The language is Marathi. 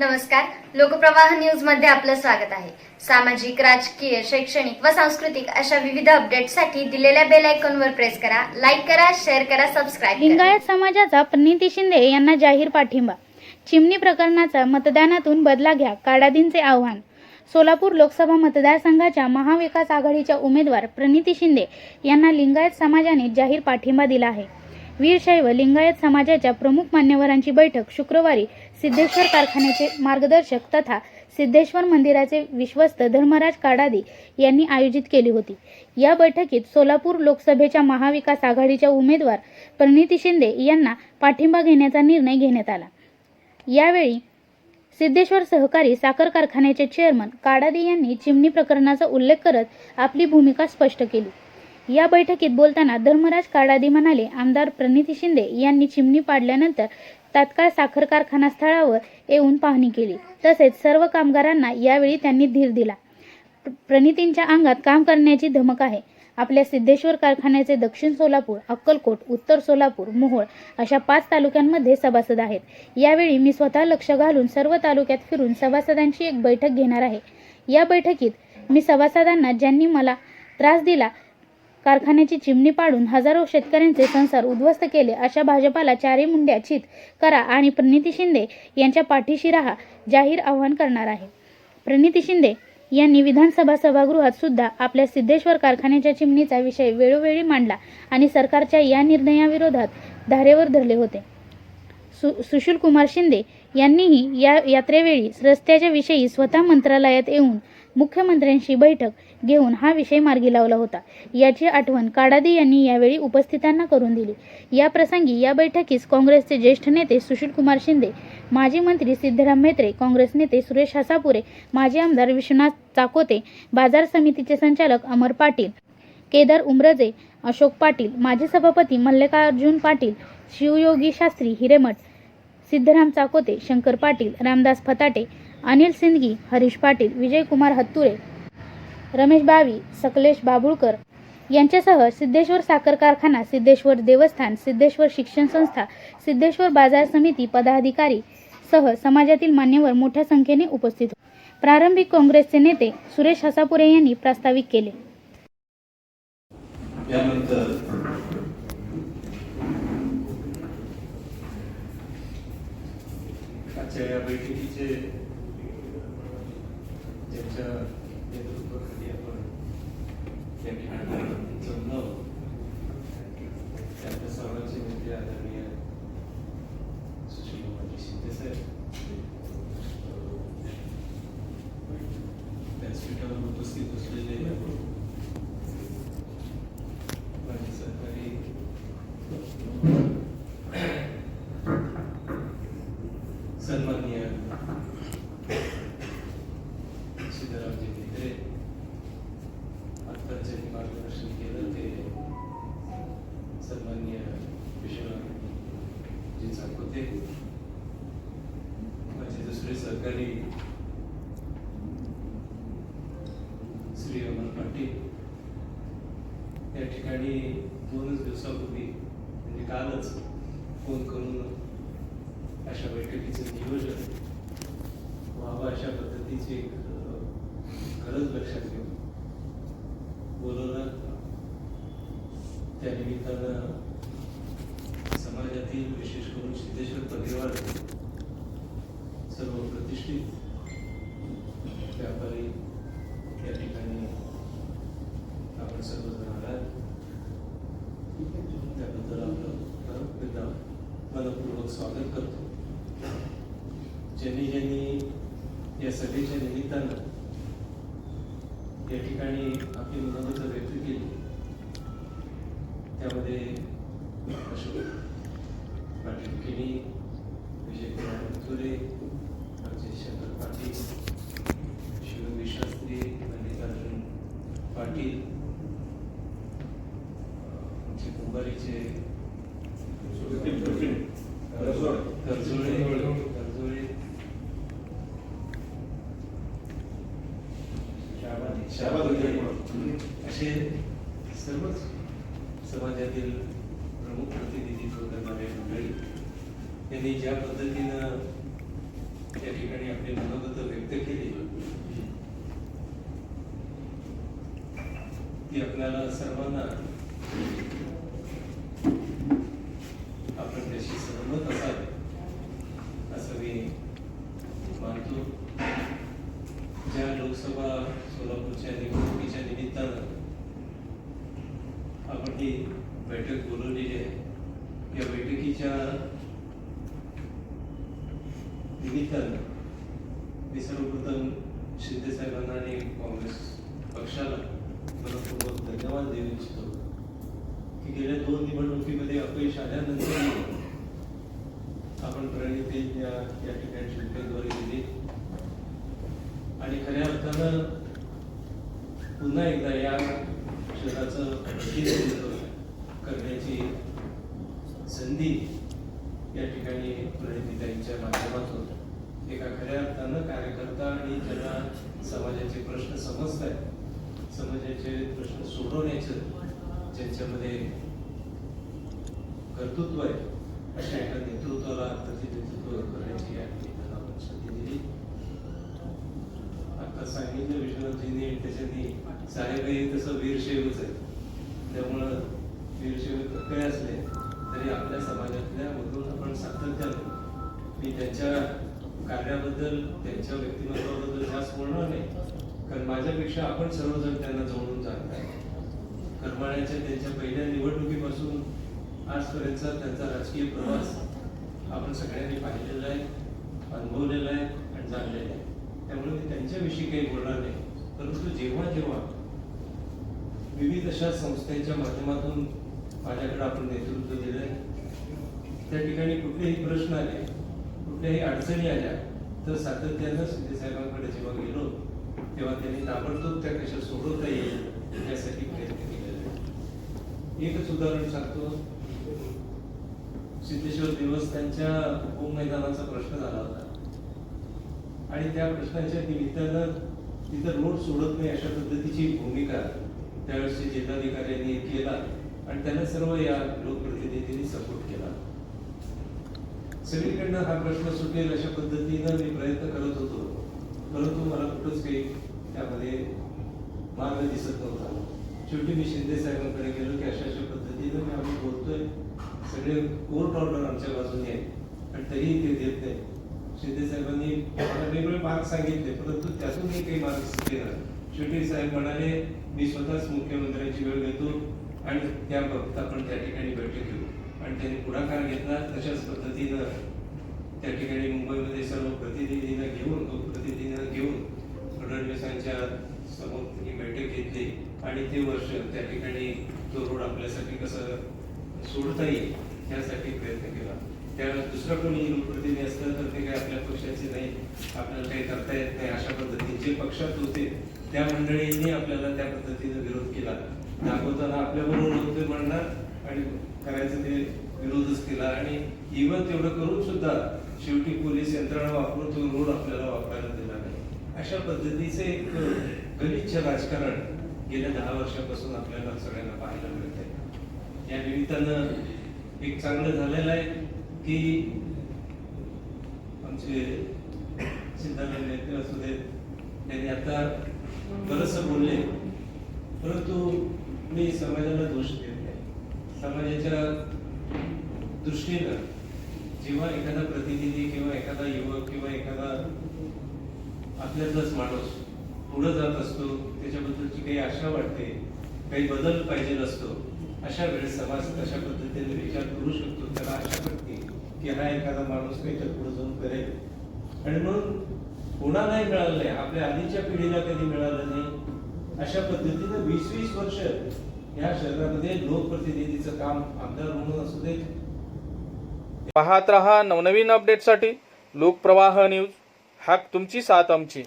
नमस्कार. लोकप्रवाह न्यूजमध्ये आपलं स्वागत आहे. सामाजिक राजकीय शैक्षणिक व सांस्कृतिक अशा विविध अपडेटसाठी दिलेल्या बेल आयकॉनवर प्रेस करा लाईक करा शेअर करा सबस्क्राईब लिंगायत समाजाचा प्रणिती शिंदे यांना जाहीर पाठिंबा. चिमणी प्रकरणाचा मतदानातून बदला घ्या काडादींचे आव्हान. सोलापूर लोकसभा मतदारसंघाच्या महाविकास आघाडीच्या उमेदवार प्रणिती शिंदे यांना लिंगायत समाजाने जाहीर पाठिंबा दिला आहे. वीरशैव लिंगायत समाजाच्या प्रमुख मान्यवरांची बैठक शुक्रवारी सिद्धेश्वर कारखान्याचे मार्गदर्शक तथा सिद्धेश्वर मंदिराचे विश्वस्त धर्मराज काडादी यांनी आयोजित केली होती. या बैठकीत सोलापूर लोकसभेच्या महाविकास आघाडीच्या उमेदवार प्रणिती शिंदे यांना पाठिंबा घेण्याचा निर्णय घेण्यात आला. यावेळी सिद्धेश्वर सहकारी साखर कारखान्याचे चेअरमन काडादी यांनी चिमणी प्रकरणाचा उल्लेख करत आपली भूमिका स्पष्ट केली. या बैठकीत बोलताना धर्मराज काडादी म्हणाले आमदार प्रणिती शिंदे यांनी चिमणी पाडल्यानंतर तात्काळ साखर कारखाना स्थळावर येऊन पाहणी केली. तसेच सर्व कामगारांना यावेळी त्यांनी धीर दिला. प्र- प्रणितींच्या अंगात काम करण्याची धमक आहे. आपल्या सिद्धेश्वर कारखान्याचे दक्षिण सोलापूर अक्कलकोट उत्तर सोलापूर मोहोळ अशा पाच तालुक्यांमध्ये सभासद आहेत. यावेळी मी स्वतः लक्ष घालून सर्व तालुक्यात फिरून सभासदांची एक बैठक घेणार आहे. या बैठकीत मी सभासदांना ज्यांनी मला त्रास दिला कारखान्याची चिमणी पाडून हजारो शेतकऱ्यांचे संसार उद्ध्वस्त केले अशा भाजपाला चारी मुंड्या चित करा आणि प्रणिती शिंदे यांच्या पाठीशी राहा जाहीर आवाहन करणार आहे. प्रणिती शिंदे यांनी विधानसभा सभागृहात सुद्धा आपल्या सिद्धेश्वर कारखान्याच्या चिमणीचा विषय वेळोवेळी मांडला आणि सरकारच्या या निर्णयाविरोधात धारेवर धरले होते. सु सुशील कुमार शिंदे यांनीही या यात्रेवेळी रस्त्याच्या विषयी स्वतः मंत्रालयात येऊन मुख्यमंत्र्यांशी बैठक घेऊन हा विषय मार्गी लावला होता. याची आठवण काडादी यांनी यावेळी उपस्थितांना करून दिली. या प्रसंगी या बैठकीस काँग्रेसचे ज्येष्ठ नेते सुशीलकुमार शिंदे माजी मंत्री सिद्धराम म्हेत्रे काँग्रेस नेते सुरेश हसापुरे माजी आमदार विश्वनाथ चाकोते बाजार समितीचे संचालक अमर पाटील केदार उमरजे अशोक पाटील माजी सभापती मल्लिकार्जुन पाटील शिवयोगी शास्त्री हिरेमठ सिद्धराम चाकोते शंकर पाटील रामदास फताटे अनिल सिंदगी हरीश पाटील विजयकुमार हत्तुरे रमेश बावी सकलेश बाबुळकर यांच्यासह सिद्धेश्वर साखर कारखाना सिद्धेश्वर देवस्थान सिद्धेश्वर शिक्षण संस्था सिद्धेश्वर बाजार समिती पदाधिकारी सह समाजातील मान्यवर मोठ्या संख्येने उपस्थित होते. प्रारंभिक काँग्रेसचे नेते सुरेश हसापुरे यांनी प्रास्ताविक केले. यानंतर आजच्या या बैठकीचे ज्यांच्या नेतृत्वाखाली आपण या ठिकाणी जमलो त्यातल्या सर्वांचे नेते आदरणीय सुशील कुमारजी शिंदे साहेब व्यासपीठावर उपस्थित असलेले माझे सहकारी आत्ताच ज्यांनी मार्गदर्शन केलं ते सन्माननीय विश्वनाथजी चाकोते माझे दुसरे सहकारी श्री अमर पाटील. या ठिकाणी दोनच दिवसापूर्वी म्हणजे कालच फोन करून अशा बैठकीचं नियोजन बाबा अशा पद्धतीची एक गरज लक्षात घेऊन बोलवलं त्या निमित्तानं समाजातील विशेष करून सिद्धेश्वर परिवार सर्व प्रतिष्ठित व्यापारी या ठिकाणी आपण सर्वजण आलात. त्याबद्दल आपलं एकदा मनपूर्वक स्वागत करतो. ज्यांनी ज्यांनी या सभेच्या निमित्तानं या ठिकाणी आपली मनोगत व्यक्त केली. त्यामध्ये अशोक पाटील केणी विजयकुमार मथुरे आमचे शंकर पाटील शिवयोगी शास्त्री मल्लिकार्जुन पाटील आमचे कुंभारीचे कर्जुळे कर्जुळे असे सर्वच समाजातील प्रमुख प्रतिनिधित्व करणारे मंडळी यांनी ज्या पद्धतीनं त्या ठिकाणी आपली मनोगत व्यक्त केली ती आपल्याला सर्वांना आपण त्याशी सहमत असावे असं मी मानतो ज्या लोकसभा सोलापूरच्या निवडणुकीच्या निमित्तानं आपण ही बैठक बोलवलेली आहे. या बैठकीच्या निमित्तानं मी सर्वप्रथम शिंदे साहेबांना आणि काँग्रेस पक्षाला मनपूर्वक धन्यवाद देऊ इच्छितो. की गेल्या दोन निवडणुकीमध्ये अपयश आल्यानंतर आपण प्रणिती या ठिकाणी उमेदवारी दिली. आणि खऱ्या अर्थानं पुन्हा एकदा या शहराचं संधी या ठिकाणी प्रणितीताईंच्या माध्यमातून एका खऱ्या अर्थानं कार्यकर्ता आणि ज्यांना समाजाचे प्रश्न समजत आहेत समाजाचे प्रश्न सोडवण्याचं ज्यांच्यामध्ये कर्तृत्व आहे अशा एका नेतृत्वाला प्रतिनिधित्व करण्याची या ठिकाणी संधी दिली. आता सांगितलं विश्वनाथजींनी त्याच्यानी साहेबही तसं वीरशैवच आहे. त्यामुळं वीरशैव काही असले. तरी आपल्या समाजातल्या मधून आपण सातत्यानं मी त्यांच्या कार्याबद्दल त्यांच्या व्यक्तिमत्वाबद्दल जास्त बोलणार नाही. कारण माझ्यापेक्षा आपण सर्वजण त्यांना जवळून जाणताय करमाळ्याच्या त्यांच्या पहिल्या निवडणुकीपासून आजपर्यंतचा त्यांचा राजकीय प्रवास आपण सगळ्यांनी पाहिलेला आहे अनुभवलेला आहे आणि जाणलेला आहे. त्यामुळे मी त्यांच्याविषयी काही बोलणार नाही. परंतु जेव्हा जेव्हा विविध अशा संस्थांच्या माध्यमातून माझ्याकडे आपण नेतृत्व दिलंय. त्या ठिकाणी कुठलेही प्रश्न आले कुठल्याही अडचणी आल्या तर सातत्यानं सिद्धेसाहेबांकडे साहेबांकडे जेव्हा गेलो तेव्हा त्यांनी ताबडतोब त्या कशा सोडवता येईल यासाठी प्रयत्न केले एकच उदाहरण सांगतो. सिद्धेश्वर देवस्थानच्या उपमैदानाचा प्रश्न झाला होता. आणि त्या प्रश्नाच्या निमित्तानं तिथं रोड सोडत नाही अशा पद्धतीची भूमिका त्यावेळेस जिल्हाधिकाऱ्यांनी केला. आणि त्यांना सर्व या लोकप्रतिनिधींनी सपोर्ट केला. सगळीकडनं हा प्रश्न सुटेल अशा पद्धतीनं मी प्रयत्न करत होतो. परंतु मला कुठंच काही त्यामध्ये मार्ग दिसत नव्हता. शेवटी मी शिंदे साहेबांकडे गेलो की अशा अशा पद्धतीनं मी आम्ही बोलतोय. सगळे कोर्ट ऑर्डर आमच्या बाजूने आहे आणि तरीही ते देत नाही शिंदे साहेबांनी मला वेगवेगळे मार्ग सांगितले परंतु त्यातूनही काही मार्ग सुटले शेवटी साहेब म्हणाले मी स्वतःच मुख्यमंत्र्यांची वेळ घेतो. आणि त्या बाबतीत आपण त्या ठिकाणी बैठक घेऊ. आणि त्यांनी पुढाकार घेतला तशाच पद्धतीनं त्या ठिकाणी मुंबईमध्ये सर्व प्रतिनिधींना घेऊन लोकप्रतिनिधींना घेऊन फडणवीसांच्या समोर ही बैठक घेतली. आणि ते वर्ष त्या ठिकाणी तो रोड आपल्यासाठी कसं सोडता येईल यासाठी प्रयत्न केला. त्यावेळेस दुसरं कोणी लोकप्रतिनिधी असलं तर ते काही आपल्या पक्षाचे नाही. आपल्याला काही करता येत नाही अशा पद्धतीने जे पक्षात होते. त्या मंडळींनी आपल्याला त्या पद्धतीनं विरोध केला. दाखवताना आपल्याबरोबर होते म्हणणार आणि करायचं ते विरोधच केला. आणि इव्हन तेवढं करून सुद्धा शेवटी पोलीस यंत्रणा वापरून तो रोड आपल्याला वापरायला दिला नाही. अशा पद्धतीचे एक गलिच्छ राजकारण गेल्या दहा वर्षापासून आपल्याला सगळ्यांना पाहायला मिळत आहे या निमित्तानं एक चांगलं झालेलं आहे की आमचे सिद्धार्थ नेते असू देत त्यांनी आता बरंच बोलले. परंतु मी समाजाला दोष देत नाही. समाजाच्या दृष्टीनं जेव्हा एखादा प्रतिनिधी किंवा एखादा युवक किंवा एखादा आपल्यातलाच माणूस पुढे जात असतो त्याच्याबद्दलची काही आशा वाटते काही बदल पाहिजे असतो अशा वेळेस समाज कशा पद्धतीने विचार करू शकतो त्याला आशा वाटते की हा एखादा माणूस काहीतरी पुढे जाऊन करेल? आणि म्हणून कोणालाही मिळालं नाही आपल्या आधीच्या पिढीला कधी मिळालं नाही? अशा पद्धतीनं वीस वीस वर्ष या शहरामध्ये लोकप्रतिनिधीचं काम आमदार म्हणून असू दे. पाहत रहा नवनवीन अपडेटसाठी लोकप्रवाह न्यूज. हाक तुमची साथ आमची.